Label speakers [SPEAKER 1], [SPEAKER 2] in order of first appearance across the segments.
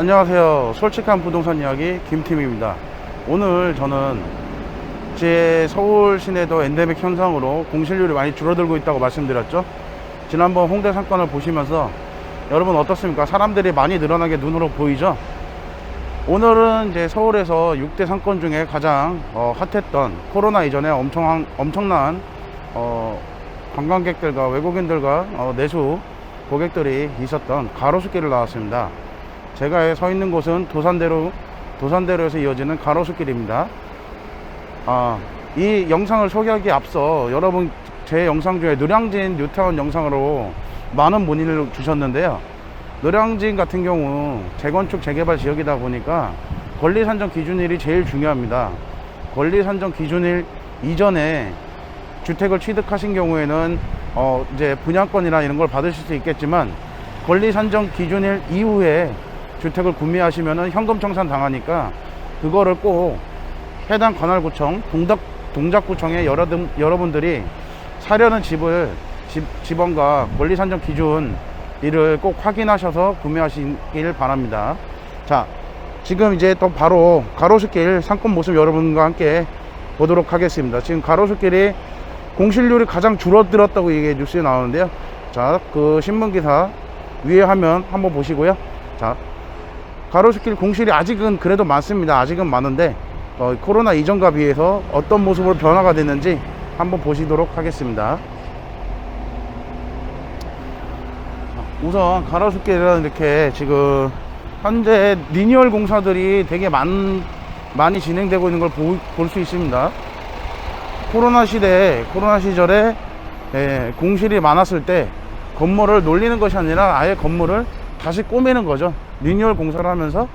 [SPEAKER 1] 안녕하세요. 솔직한 부동산 이야기 김팀입니다. 오늘 저는 제 서울 시내도 엔데믹 현상으로 공실률이 많이 줄어들고 있다고 말씀드렸죠. 지난번 홍대 상권을 보시면서 여러분 어떻습니까? 사람들이 많이 늘어난 게 눈으로 보이죠? 오늘은 이제 서울에서 6대 상권 중에 가장 어, 핫했던 코로나 이전에 엄청, 엄청난 어, 관광객들과 외국인들과 어, 내수 고객들이 있었던 가로수길을 나왔습니다. 제가 서 있는 곳은 도산대로 도산대로에서 이어지는 가로수길입니다. 아, 이 영상을 소개하기 앞서 여러분 제 영상 중에 노량진 뉴타운 영상으로 많은 문의를 주셨는데요. 노량진 같은 경우 재건축 재개발 지역이다 보니까 권리 산정 기준일이 제일 중요합니다. 권리 산정 기준일 이전에 주택을 취득하신 경우에는 어 이제 분양권이나 이런 걸 받으실 수 있겠지만 권리 산정 기준일 이후에 주택을 구매하시면은 현금 청산 당하니까 그거를 꼭 해당 관할구청 동작 동작구청에 여러 여러분들이 사려는 집을 집, 지번과 권리 산정 기준 이를 꼭 확인하셔서 구매하시길 바랍니다. 자, 지금 이제 또 바로 가로수길 상권 모습 여러분과 함께 보도록 하겠습니다. 지금 가로수길이 공실률이 가장 줄어들었다고 이게 뉴스에 나오는데요. 자, 그 신문 기사 위에 화면 한번 보시고요. 자, 가로수길 공실이 아직은 그래도 많습니다. 아직은 많은데, 어, 코로나 이전과 비해서 어떤 모습으로 변화가 됐는지 한번 보시도록 하겠습니다. 우선 가로수길은 이렇게 지금 현재 리니얼 공사들이 되게 많, 많이 진행되고 있는 걸 볼 수 있습니다. 코로나 시대, 코로나 시절에 예, 공실이 많았을 때 건물을 놀리는 것이 아니라 아예 건물을 다시 꾸미는 거죠. 리뉴얼 공사를 하면서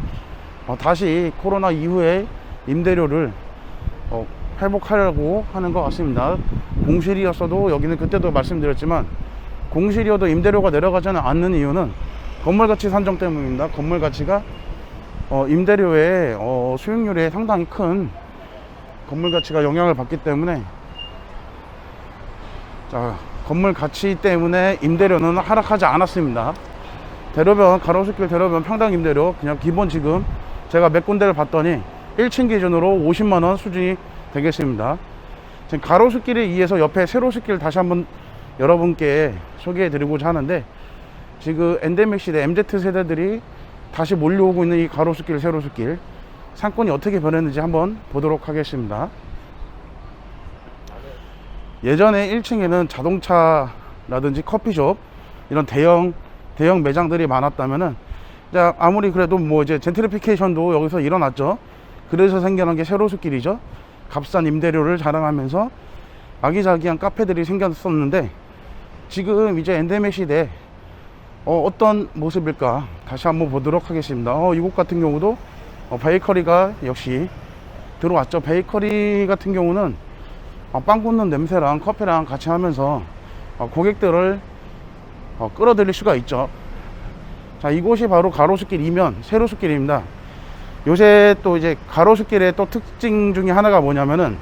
[SPEAKER 1] 어, 다시 코로나 이후에 임대료를 어, 회복하려고 하는 것 같습니다. 공실이었어도 여기는 그때도 말씀드렸지만 공실이어도 임대료가 내려가지는 않는 이유는 건물 가치 산정 때문입니다. 건물 가치가 어, 임대료의 어, 수익률에 상당히 큰 건물 가치가 영향을 받기 때문에 자 건물 가치 때문에 임대료는 하락하지 않았습니다. 대로변 가로수길 대로변 평당 임대료 그냥 기본 지금 제가 몇 군데를 봤더니 1층 기준으로 50만 원 수준이 되겠습니다. 지금 가로수길에 의해서 옆에 세로수길 다시 한번 여러분께 소개해 드리고자 하는데 지금 엔데믹 시대 MZ 세대들이 다시 몰려오고 있는 이 가로수길 세로수길 상권이 어떻게 변했는지 한번 보도록 하겠습니다. 예전에 1층에는 자동차라든지 커피숍 이런 대형 대형 매장들이 많았다면은 아무리 그래도 뭐 이제 젠트리피케이션도 여기서 일어났죠. 그래서 생겨난 게 세로수길이죠. 값싼 임대료를 자랑하면서 아기자기한 카페들이 생겼었는데 지금 이제 엔데믹 시대 어, 어떤 모습일까 다시 한번 보도록 하겠습니다. 어, 이곳 같은 경우도 어, 베이커리가 역시 들어왔죠. 베이커리 같은 경우는 어, 빵 굽는 냄새랑 커피랑 같이 하면서 어, 고객들을 어, 끌어들일 수가 있죠. 자, 이곳이 바로 가로수길 이면 세로수길입니다. 요새 또 이제 가로수길의 또 특징 중에 하나가 뭐냐면은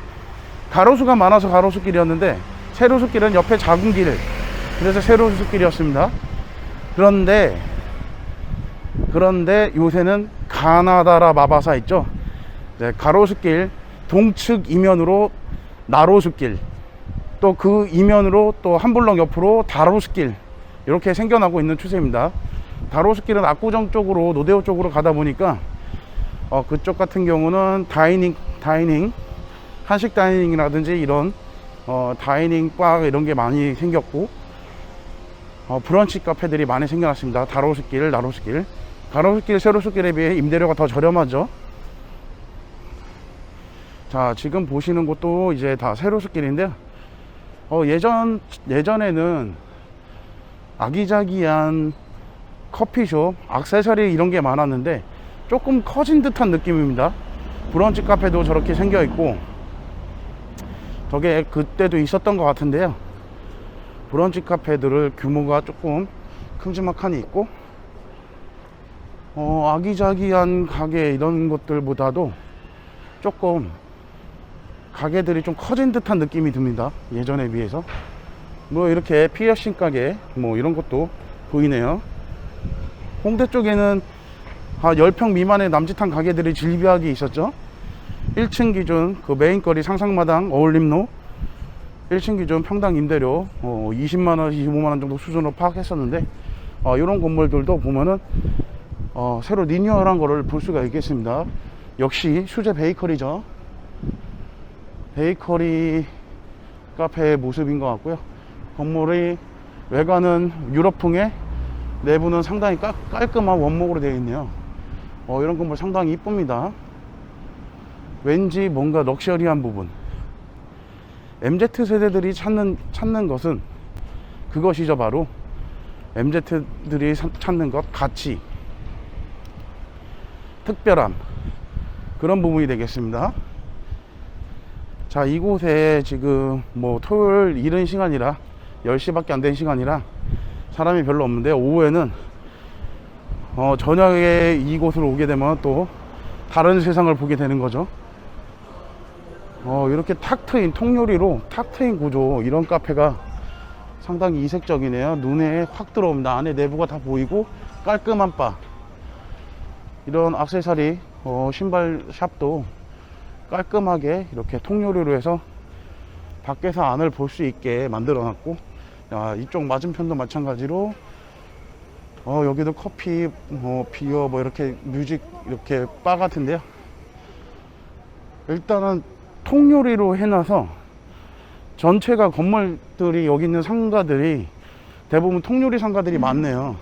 [SPEAKER 1] 가로수가 많아서 가로수길이었는데 세로수길은 옆에 작은 길 그래서 세로수길이었습니다. 그런데 그런데 요새는 가나다라 마바사 있죠. 네, 가로수길 동측 이면으로 나로수길 또 그 이면으로 또 한 블럭 옆으로 다로수길 이렇게 생겨나고 있는 추세입니다. 다로수길은 압구정 쪽으로 노대호 쪽으로 가다 보니까 어, 그쪽 같은 경우는 다이닝 다이닝 한식 다이닝이라든지 이런 어, 다이닝 바 이런 게 많이 생겼고 어, 브런치 카페들이 많이 생겨났습니다. 다로수길, 나로수길. 가로수길, 세로수길에 비해 임대료가 더 저렴하죠. 자, 지금 보시는 곳도 이제 다 세로수길인데요. 어, 예전, 예전에는 아기자기한 커피숍, 악세사리 이런 게 많았는데 조금 커진 듯한 느낌입니다. 브런치 카페도 저렇게 생겨 있고 저게 그때도 있었던 것 같은데요. 브런치 카페들을 규모가 조금 큼지막하니 있고 어, 아기자기한 가게 이런 것들보다도 조금 가게들이 좀 커진 듯한 느낌이 듭니다. 예전에 비해서 뭐 이렇게 피어싱 가게 뭐 이런 것도 보이네요. 홍대 쪽에는 한 10평 미만의 남짓한 가게들이 질비하게 있었죠. 1층 기준 그 메인거리 상상마당 어울림로 1층 기준 평당 임대료 어, 20만원, 25만원 정도 수준으로 파악했었는데 어, 이런 건물들도 보면은 어, 새로 리뉴얼한 거를 볼 수가 있겠습니다. 역시 수제 베이커리죠. 베이커리 카페의 모습인 것 같고요. 건물이 외관은 유럽풍에 내부는 상당히 깔, 깔끔한 원목으로 되어 있네요. 어, 이런 건물 상당히 이쁩니다. 왠지 뭔가 럭셔리한 부분. MZ 세대들이 찾는 찾는 것은 그것이죠 바로 MZ들이 찾는 것 가치, 특별함 그런 부분이 되겠습니다. 자 이곳에 지금 뭐 토요일 이른 시간이라 10시밖에 안 된 시간이라 사람이 별로 없는데 오후에는 어, 저녁에 이곳으로 오게 되면 또 다른 세상을 보게 되는 거죠. 어, 이렇게 탁 트인 통유리로 탁 트인 구조 이런 카페가 상당히 이색적이네요. 눈에 확 들어옵니다. 안에 내부가 다 보이고 깔끔한 바. 이런 악세사리 어, 신발 샵도 깔끔하게 이렇게 통유리로 해서 밖에서 안을 볼 수 있게 만들어 놨고 야, 이쪽 맞은편도 마찬가지로 어, 여기도 커피 뭐 비어 뭐 이렇게 뮤직 이렇게 바 같은데요. 일단은 통유리로 해놔서 전체가 건물들이 여기 있는 상가들이 대부분 통유리 상가들이 많네요.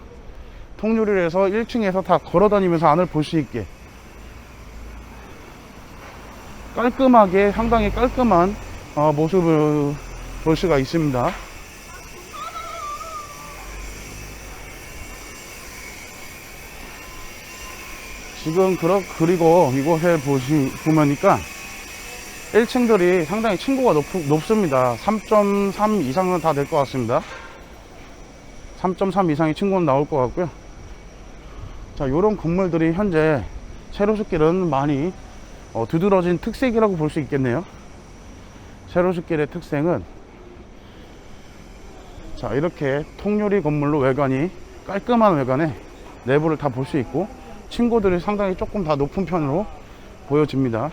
[SPEAKER 1] 통유리를 해서 1층에서 다 걸어 다니면서 안을 볼 수 있게. 깔끔하게 상당히 깔끔한 어, 모습을 볼 수가 있습니다. 지금 그러, 그리고 이곳에 보시, 보면니까 1층들이 상당히 층고가 높, 높습니다. 3.3 이상은 다 될 것 같습니다. 3.3 이상의 층고는 나올 것 같고요. 자, 요런 건물들이 현재 세로숲길은 많이 어, 두드러진 특색이라고 볼 수 있겠네요. 세로숲길의 특색은 자 이렇게 통유리 건물로 외관이 깔끔한 외관에 내부를 다 볼 수 있고 친구들이 상당히 조금 다 높은 편으로 보여집니다.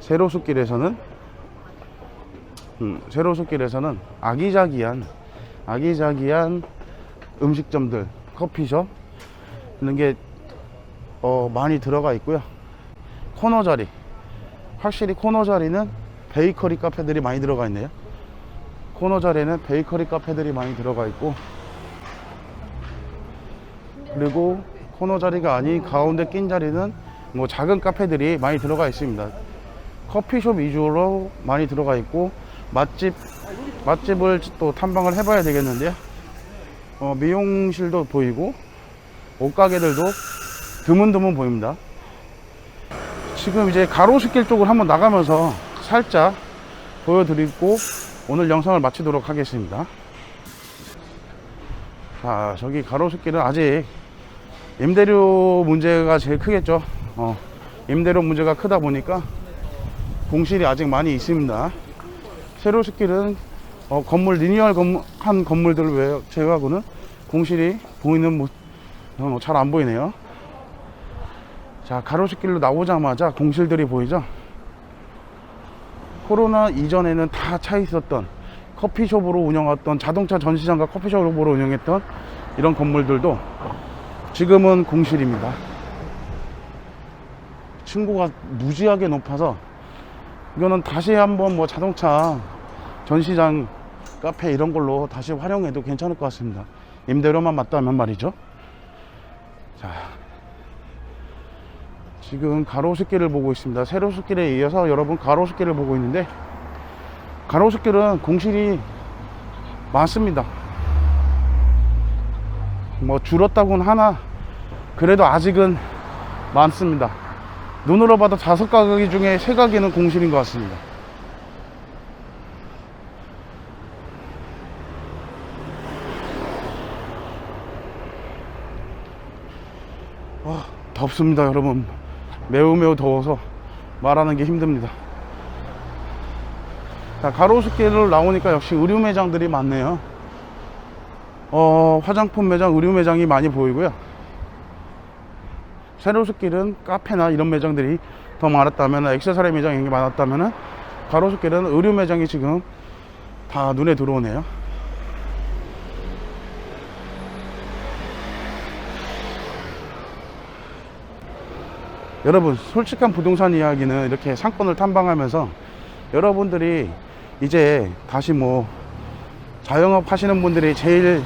[SPEAKER 1] 세로숲길에서는 음, 세로숲길에서는 아기자기한 아기자기한 음식점들 커피숍 이런 게 어, 많이 들어가 있고요 코너 자리 확실히 코너 자리는 베이커리 카페들이 많이 들어가 있네요 코너 자리는 베이커리 카페들이 많이 들어가 있고 그리고 코너 자리가 아닌 가운데 낀 자리는 뭐 작은 카페들이 많이 들어가 있습니다 커피숍 위주로 많이 들어가 있고 맛집 맛집을 또 탐방을 해봐야 되겠는데요. 어, 미용실도 보이고 옷가게들도 드문드문 보입니다. 지금 이제 가로수길 쪽을 한번 나가면서 살짝 보여드리고 오늘 영상을 마치도록 하겠습니다. 자, 저기 가로수길은 아직 임대료 문제가 제일 크겠죠. 어, 임대료 문제가 크다 보니까 공실이 아직 많이 있습니다. 세로숲길은 어, 건물 리니얼 건물, 한 건물들을 외- 제외하고는 공실이 보이는 어, 잘안 보이네요. 자 가로수길로 나오자마자 공실들이 보이죠. 코로나 이전에는 다 차 있었던 커피숍으로 운영했던 자동차 전시장과 커피숍으로 운영했던 이런 건물들도 지금은 공실입니다. 층고가 무지하게 높아서 이거는 다시 한번 뭐 자동차 전시장 카페 이런 걸로 다시 활용해도 괜찮을 것 같습니다. 임대료만 맞다면 말이죠. 자, 지금 가로수길을 보고 있습니다. 세로수길에 이어서 여러분 가로수길을 보고 있는데 가로수길은 공실이 많습니다. 뭐 줄었다고는 하나 그래도 아직은 많습니다. 눈으로 봐도 다섯 가게 중에 세 가게는 공실인 것 같습니다. 아, 덥습니다, 여러분. 매우 매우 더워서 말하는 게 힘듭니다. 자, 가로수길로 나오니까 역시 의류 매장들이 많네요. 어, 화장품 매장, 의류 매장이 많이 보이고요. 세로수길은 카페나 이런 매장들이 더 많았다면, 액세서리 매장 이런 게 많았다면, 가로수길은 의류 매장이 지금 다 눈에 들어오네요. 여러분, 솔직한 부동산 이야기는 이렇게 상권을 탐방하면서 여러분들이 이제 다시 뭐 자영업 하시는 분들이 제일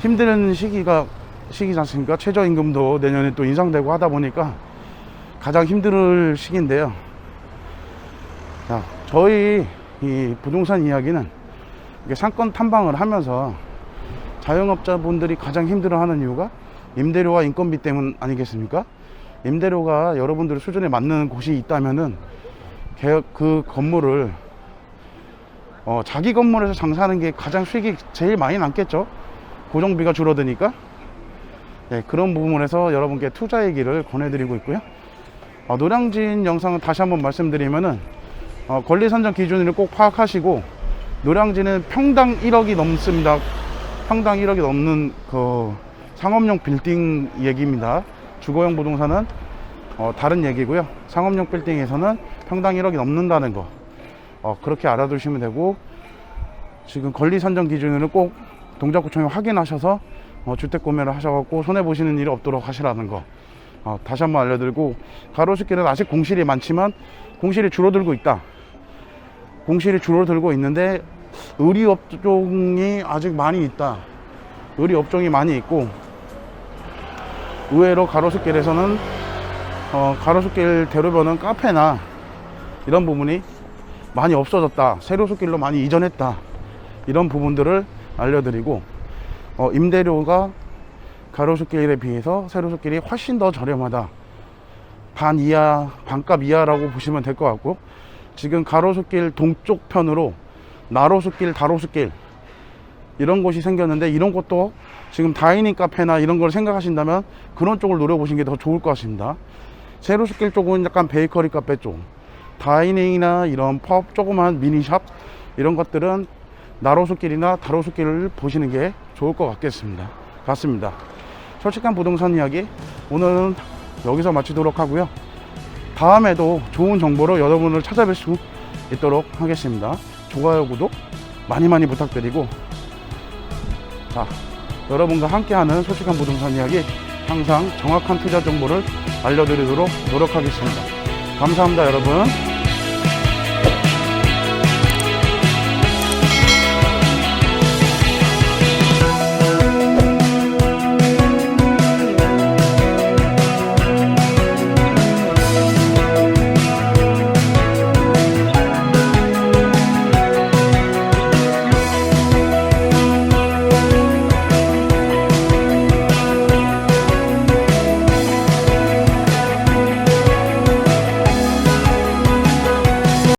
[SPEAKER 1] 힘든 시기가 시기지 않습니까? 최저임금도 내년에 또 인상되고 하다 보니까 가장 힘들 시기인데요. 자, 저희 이 부동산 이야기는 이게 상권 탐방을 하면서 자영업자분들이 가장 힘들어하는 이유가 임대료와 인건비 때문 아니겠습니까? 임대료가 여러분들 수준에 맞는 곳이 있다면은 개- 그 건물을 어, 자기 건물에서 장사하는 게 가장 수익이 제일 많이 남겠죠. 고정비가 줄어드니까. 네, 그런 부분에서 여러분께 투자 얘기를 권해드리고 있고요. 어, 노량진 영상은 다시 한번 말씀드리면은 어, 권리 선정 기준을 꼭 파악하시고 노량진은 평당 1억이 넘습니다. 평당 1억이 넘는 그 상업용 빌딩 얘기입니다. 주거용 부동산은 어, 다른 얘기고요. 상업용 빌딩에서는 평당 1억이 넘는다는 거. 어, 그렇게 알아두시면 되고 지금 권리 선정 기준을 꼭 동작구청에 확인하셔서 어, 주택 구매를 하셔갖고 손해 보시는 일이 없도록 하시라는 거. 어, 다시 한번 알려드리고 가로수길은 아직 공실이 많지만 공실이 줄어들고 있다. 공실이 줄어들고 있는데 의리 업종이 아직 많이 있다. 의리 업종이 많이 있고 의외로 가로수길에서는 어, 가로수길 대로변은 카페나 이런 부분이 많이 없어졌다. 세로수길로 많이 이전했다. 이런 부분들을 알려드리고 어, 임대료가 가로수길에 비해서 세로수길이 훨씬 더 저렴하다. 반 이하, 반값 이하라고 보시면 될 것 같고 지금 가로수길 동쪽 편으로 나로수길, 다로수길 이런 곳이 생겼는데 이런 곳도 지금 다이닝 카페나 이런 걸 생각하신다면 그런 쪽을 노려보시는 게 더 좋을 것 같습니다. 세로수길 쪽은 약간 베이커리 카페 쪽, 다이닝이나 이런 펍, 조그만 미니샵 이런 것들은 나로수길이나 다로수길을 보시는 게 좋을 것 같겠습니다. 같습니다. 솔직한 부동산 이야기 오늘은 여기서 마치도록 하고요. 다음에도 좋은 정보로 여러분을 찾아뵐 수 있도록 하겠습니다. 좋아요, 구독 많이 많이 부탁드리고 자, 여러분과 함께하는 솔직한 부동산 이야기 항상 정확한 투자 정보를 알려드리도록 노력하겠습니다. 감사합니다, 여러분.